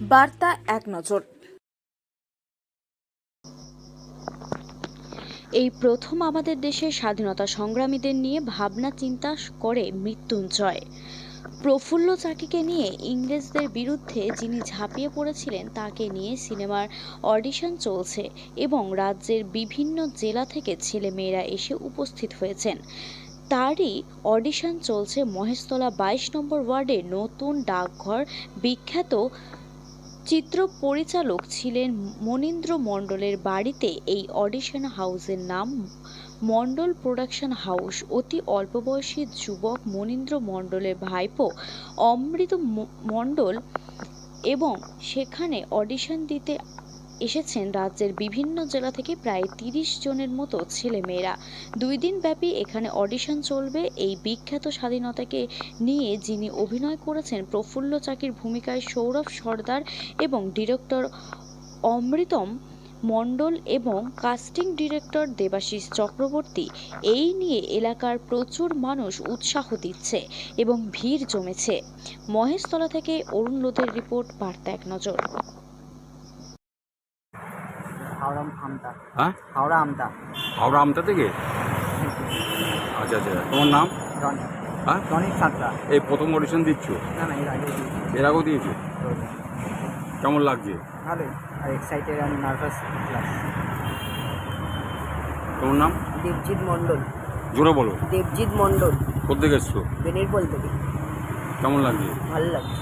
বার্তা এক নজর। এই প্রথম আমাদের দেশের স্বাধীনতা সংগ্রামীদের নিয়ে ভাবনা চিন্তা করে মৃত্যুঞ্জয়। প্রফুল্ল চাকিকে নিয়ে ইংরেজদের বিরুদ্ধে যিনি ঝাঁপিয়ে পড়েছিলেন, তাকে নিয়ে সিনেমার অডিশন চলছে এবং রাজ্যের বিভিন্ন জেলা থেকে ছেলেমেয়েরা এসে উপস্থিত হয়েছেন। তারই অডিশন চলছে মহেশতলা বাইশ নম্বর ওয়ার্ডে নতুন ডাকঘর। বিখ্যাত চিত্র পরিচালক ছিলেন মনীন্দ্র মণ্ডলের বাড়িতে এই অডিশন হাউসের নাম মণ্ডল প্রোডাকশন হাউস। অতি অল্প বয়সী যুবক মনীন্দ্র মণ্ডলের ভাইপো অমৃত মণ্ডল এবং সেখানে অডিশন দিতে এসেছেন রাজ্যের বিভিন্ন জেলা থেকে প্রায় তিরিশ জনের মতো ছেলেমেয়েরা। দুই দিন ব্যাপী এখানে অডিশন চলবে এই বিখ্যাত স্বাধীনতাকে নিয়ে যিনি অভিনয় করেছেন প্রফুল্ল চাকির ভূমিকায় সৌরভ সর্দার এবং ডিরেক্টর অমৃতম মণ্ডল এবং কাস্টিং ডিরেক্টর দেবাশিস চক্রবর্তী, এই নিয়ে এলাকার প্রচুর মানুষ উৎসাহ দিচ্ছে এবং ভিড় জমেছে। মহেশতলা থেকে অরুণ লোধের রিপোর্ট, বার্তা এক নজর। হাওড়া আমতা। হ্যাঁ? হাওড়া আমতা। হাওড়া আমতা থেকে? আচ্ছা আচ্ছা তোমার নাম? হ্যাঁ? রনিক সাঁতরা। এই প্রথম অডিশন দিচ্ছ? না না এর আগে দিয়েছি। এর আগেও দিয়েছ? কেমন লাগছে? ভালোই। আর এক্সাইটেড নার্ভাস প্লাস তোমার নাম? দেবজিৎ মণ্ডল। জোরে বলো। দেবজিৎ মণ্ডল। কোথেকে এসছো? বেনিরপল থেকে। কেমন লাগছে? ভালো লাগছে।